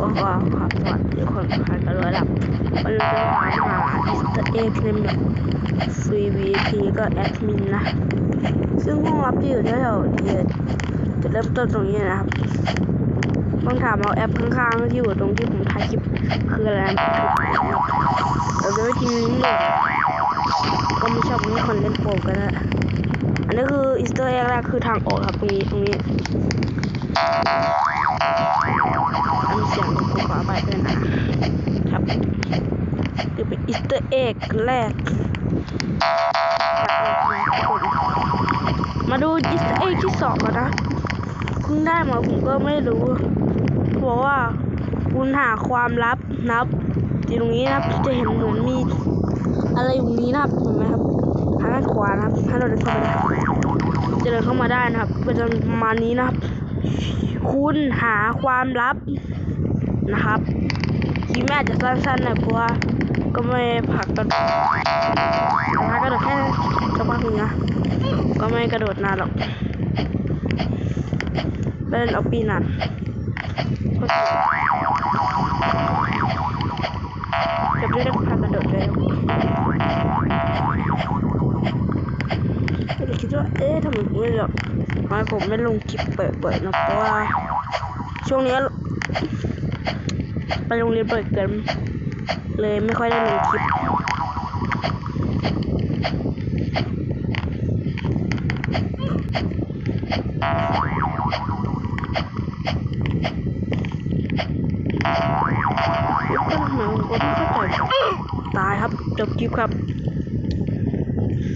ก็ขอสวัสดีคนผ่านกันด้วยครับวันนี้มาหาอิสต์เอ็กในแบบฟรี VIP ก็แอดมินนะ ซึ่งห้องรับจะอยู่แถวๆที่จะเริ่มต้นตรงนี้นะครับต้องถามเอาแอปข้างๆที่อยู่ตรงที่ผมถ่ายคลิปคืออะไรนะเดี๋ยวจะไปทีนี้เลยก็ไม่ชอบให้คนเล่นโปกันนะอันนี้คืออิสต์เอ็กแรกคือทางออกครับตรงนี้ตรงนี้นี้เสียงผมขอไปด้วยนะครับคือเป็นอีสเตอร์เอ็กแรก มาดูอีสเต็กที่สองกันนะเพิ่งได้มาผมก็ไม่รู้เขาบอกว่าคุณหาความลับนับที่ตรงนี้นะครับจะเห็นเหมือนมีอะไรอยู่นี้นะครับเห็นไหมครับทางด้านขวานะครับถ้าเราเดินเข้าไปจะเดินเข้ามาได้นะครับเป็นประมาณนี้นะครับ คุณหาความลับนะครับคลิปแม่จจะสั้นๆหน่อยเพราะว่า ก็ไม่ผักกันนะกระโดดแค่สักพักหนึงนะก็ไม่กระโดดนานหรอกเล่นเอาปีนานจะไม่ได้พากระโดดเลยก็เลยคิดว่าเอ๊ะทำไมผมไม่หรอกทำไมผมไม่ลงคลิปเปิดๆนะเพราะว่าช่วงนี้ไปโรงเรียนเปิดเกิน เลยไม่ค่อยได้ลงคลิปก็ทำไมผมก็ไม่เข้าใจตายครับ จบคลิปครับ